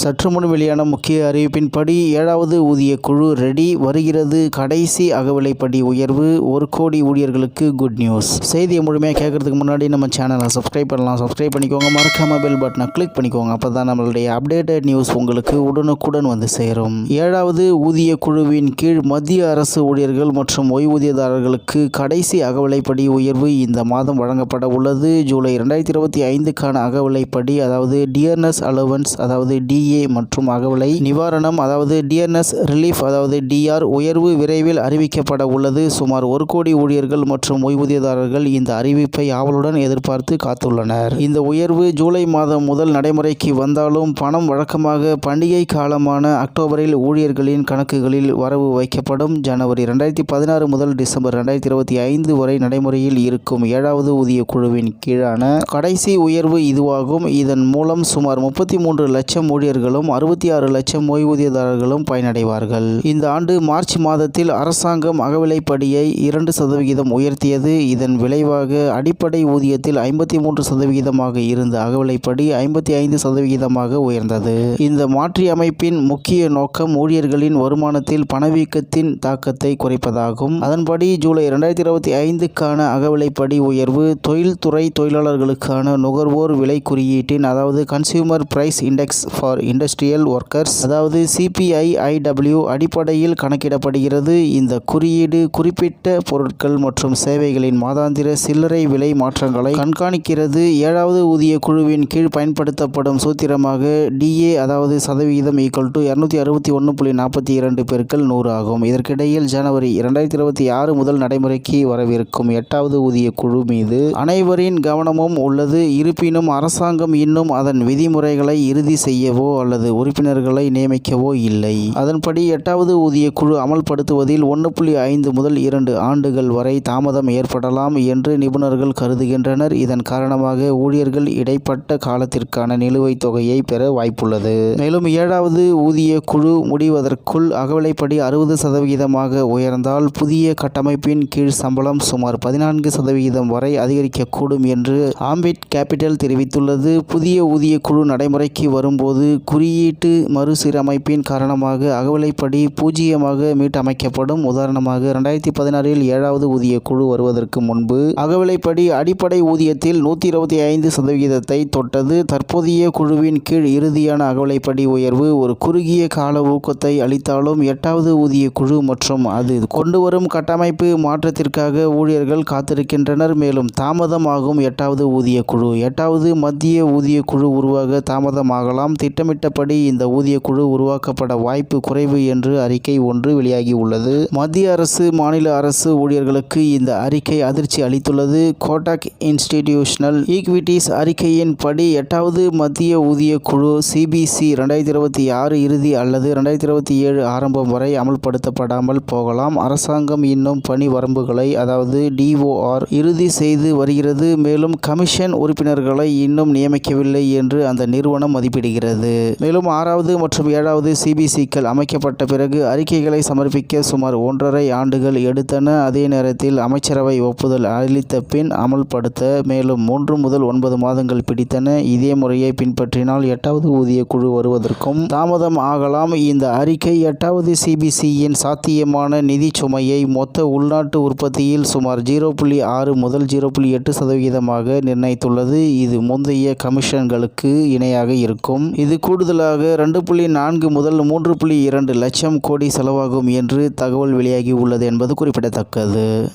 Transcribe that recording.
சற்று முன் வெளியான முக்கிய அறிவிப்பின்படி ஏழாவது ஊதிய குழு ரெடி வருகிறது. கடைசி அகவிலைப்படி உயர்வு. ஒரு கோடி ஊழியர்களுக்கு குட் நியூஸ் செய்தியை முழுமையாக கேட்கறதுக்கு முன்னாடி நம்ம சேனலை சப்ஸ்கிரைப் பண்ணலாம். சப்ஸ்கிரைப் பண்ணிக்கோங்க. மறக்காம பெல் பட்டனை கிளிக் பண்ணிக்கோங்க. அப்போ தான் நம்மளுடைய அப்டேட்டட் நியூஸ் உங்களுக்கு உடனுக்குடன் வந்து சேரும். ஏழாவது ஊதிய குழுவின் கீழ் மத்திய அரசு ஊழியர்கள் மற்றும் ஓய்வூதியதாரர்களுக்கு கடைசி அகவிலைப்படி உயர்வு இந்த மாதம் வழங்கப்பட உள்ளது. ஜூலை ரெண்டாயிரத்தி இருபத்தி ஐந்துக்கான அகவிலைப்படி அதாவது டியர்னஸ் அலவன்ஸ் அதாவது டி டிஏ மற்றும் அகவலை நிவாரணம் அதாவது டிஎன்எஸ் ரிலீஃப் அதாவது டிஆர் உயர்வு விரைவில் அறிவிக்கப்பட உள்ளது. சுமார் ஒரு கோடி ஊழியர்கள் மற்றும் ஓய்வூதியதாரர்கள் இந்த அறிவிப்பை ஆவலுடன் எதிர்பார்த்து காத்துள்ளனர். இந்த உயர்வு ஜூலை மாதம் முதல் நடைமுறைக்கு வந்தாலும் பணம் வழக்கமாக பண்டிகை காலமான அக்டோபரில் ஊழியர்களின் கணக்குகளில் வரவு வைக்கப்படும். ஜனவரி ரெண்டாயிரத்தி பதினாறு முதல் டிசம்பர் ரெண்டாயிரத்தி இருபத்தி ஐந்து வரை நடைமுறையில் இருக்கும் ஏழாவது ஊதிய குழுவின் கீழான கடைசி உயர்வு இதுவாகும். இதன் மூலம் சுமார் முப்பத்தி மூன்று லட்சம் ஊழியர்களும் அறுபத்தி ஆறு லட்சம் ஓய்வூதியதாரர்களும் பயனடைவார்கள். இந்த ஆண்டு மார்ச் மாதத்தில் அரசாங்கம் அகவிலைப்படியை இரண்டு சதவிகிதம் உயர்த்தியது. இதன் விளைவாக அடிப்படை ஊதியத்தில் ஐம்பத்தி மூன்று சதவிகிதமாக இருந்த அகவிலைப்படி ஐம்பத்தி ஐந்து சதவிகிதமாக உயர்ந்தது. இந்த மாற்றி அமைப்பின் முக்கிய நோக்கம் ஊழியர்களின் வருமானத்தில் பணவீக்கத்தின் தாக்கத்தை குறைப்பதாகும். அதன்படி ஜூலை இரண்டாயிரத்தி இருபத்தி ஐந்துக்கான அகவிலைப்படி உயர்வு தொழில்துறை தொழிலாளர்களுக்கான நுகர்வோர் விலை குறியீட்டின் அதாவது consumer price index for industrial workers அதாவது சிபிஐஐடபிள்யூ அடிப்படையில் கணக்கிடப்படுகிறது. இந்த குறியீடு குறிப்பிட்ட பொருட்கள் மற்றும் சேவைகளின் மாதாந்திர சில்லறை விலை மாற்றங்களை கண்காணிக்கிறது. ஏழாவது ஊதிய குழுவின் கீழ் பயன்படுத்தப்படும் சூத்திரமாக டிஏ அதாவது சதவிகிதம் ஈக்குவல் டு இரநூத்தி அறுபத்தி ஒன்று புள்ளி நாற்பத்தி இரண்டு பெருக்கள் நூறு ஆகும். இதற்கிடையில் ஜனவரி இரண்டாயிரத்தி இருபத்தி ஆறு முதல் நடைமுறைக்கு வரவிருக்கும் எட்டாவது ஊதிய குழு மீது அனைவரின் கவனமும் உள்ளது. இருப்பினும் அரசாங்கம் இன்னும் அதன் விதிமுறைகளை இறுதி செய்யவோ அல்லது உறுப்பினர்களை நியமிக்கவோ இல்லை. அதன்படி எட்டாவது ஊதிய குழு அமல்படுத்துவதில் ஒன்று புள்ளி ஐந்து முதல் இரண்டு ஆண்டுகள் வரை தாமதம் ஏற்படலாம் என்று நிபுணர்கள் கருதுகின்றனர். இதன் காரணமாக ஊழியர்கள் இடைப்பட்ட காலத்திற்கான நிலுவைத் தொகையை பெற வாய்ப்புள்ளது. மேலும் ஏழாவது ஊதிய குழு முடிவதற்குள் அகவிலைப்படி அறுபது சதவிகிதமாக உயர்ந்தால் புதிய கட்டமைப்பின் கீழ் சம்பளம் சுமார் பதினான்கு சதவிகிதம் வரை அதிகரிக்கக்கூடும் என்று ஆம்பிட் கேபிட்டல் தெரிவித்துள்ளது. புதிய ஊதிய குழு நடைமுறைக்கு வரும்போது குறியீட்டு மறுசீரமைப்பின் காரணமாக அகவிலைப்படி பூஜ்ஜியமாக மீட்டமைக்கப்படும். உதாரணமாக ரெண்டாயிரத்தி பதினாறில் ஏழாவது ஊதிய குழு வருவதற்கு முன்பு அகவிலைப்படி அடிப்படை ஊதியத்தில் நூற்றி இருபத்தி ஐந்து சதவிகிதத்தை தொட்டது. தற்போதைய குழுவின் கீழ் இறுதியான அகவிலைப்படி உயர்வு ஒரு குறுகிய கால ஊக்கத்தை அளித்தாலும் எட்டாவது ஊதிய குழு மற்றும் அது கொண்டு வரும் கட்டமைப்பு மாற்றத்திற்காக ஊழியர்கள் காத்திருக்கின்றனர். மேலும் தாமதமாகும் எட்டாவது ஊதிய குழு. எட்டாவது மத்திய ஊதிய குழு உருவாக தாமதமாகலாம். திட்டம் திட்டமிட்டபடி இந்த ஊதிய குழு உருவாக்கப்பட வாய்ப்பு குறைவு என்று அறிக்கை ஒன்று வெளியாகியுள்ளது. மத்திய அரசு மாநில அரசு ஊழியர்களுக்கு இந்த அறிக்கை அதிர்ச்சி அளித்துள்ளது. கோட்டாக் இன்ஸ்டிடியூஷனல் ஈக்விட்டிஸ் அறிக்கையின் படி எட்டாவது மத்திய ஊதிய குழு சிபிசி ரெண்டாயிரத்தி இருபத்தி ஆறு இறுதி அல்லது ரெண்டாயிரத்தி இருபத்தி ஏழு ஆரம்பம் வரை அமல்படுத்தப்படாமல் போகலாம். அரசாங்கம் இன்னும் பணி வரம்புகளை அதாவது டிஓஆர் இறுதி செய்து வருகிறது. மேலும் கமிஷன் உறுப்பினர்களை இன்னும் நியமிக்கவில்லை என்று அந்த நிறுவனம் மதிப்பிடுகிறது. மேலும் ஆறாவது மற்றும் ஏழாவது சிபிசிக்கள் அமைக்கப்பட்ட பிறகு அறிக்கைகளை சமர்ப்பிக்க சுமார் ஒன்றரை ஆண்டுகள் எடுத்தன. அதே நேரத்தில் அமைச்சரவை ஒப்புதல் அளித்த பின் அமல்படுத்த மேலும் மூன்று முதல் ஒன்பது மாதங்கள் பிடித்தன. இதே முறையை பின்பற்றினால் எட்டாவது ஊதிய குழு வருவதற்கும் தாமதம் ஆகலாம். இந்த அறிக்கை எட்டாவது சிபிசியின் சாத்தியமான நிதி சுமையை மொத்த உள்நாட்டு உற்பத்தியில் சுமார் ஜீரோ புள்ளி ஆறு முதல் ஜீரோ புள்ளி எட்டு சதவிகிதமாக நிர்ணயித்துள்ளது. இது முந்தைய கமிஷன்களுக்கு இணையாக இருக்கும். இது கூடுதலாக ரெண்டு புள்ளி நான்கு முதல் மூன்று புள்ளி இரண்டு லட்சம் கோடி செலவாகும் என்று தகவல் வெளியாகி உள்ளது என்பது குறிப்பிடத்தக்கது.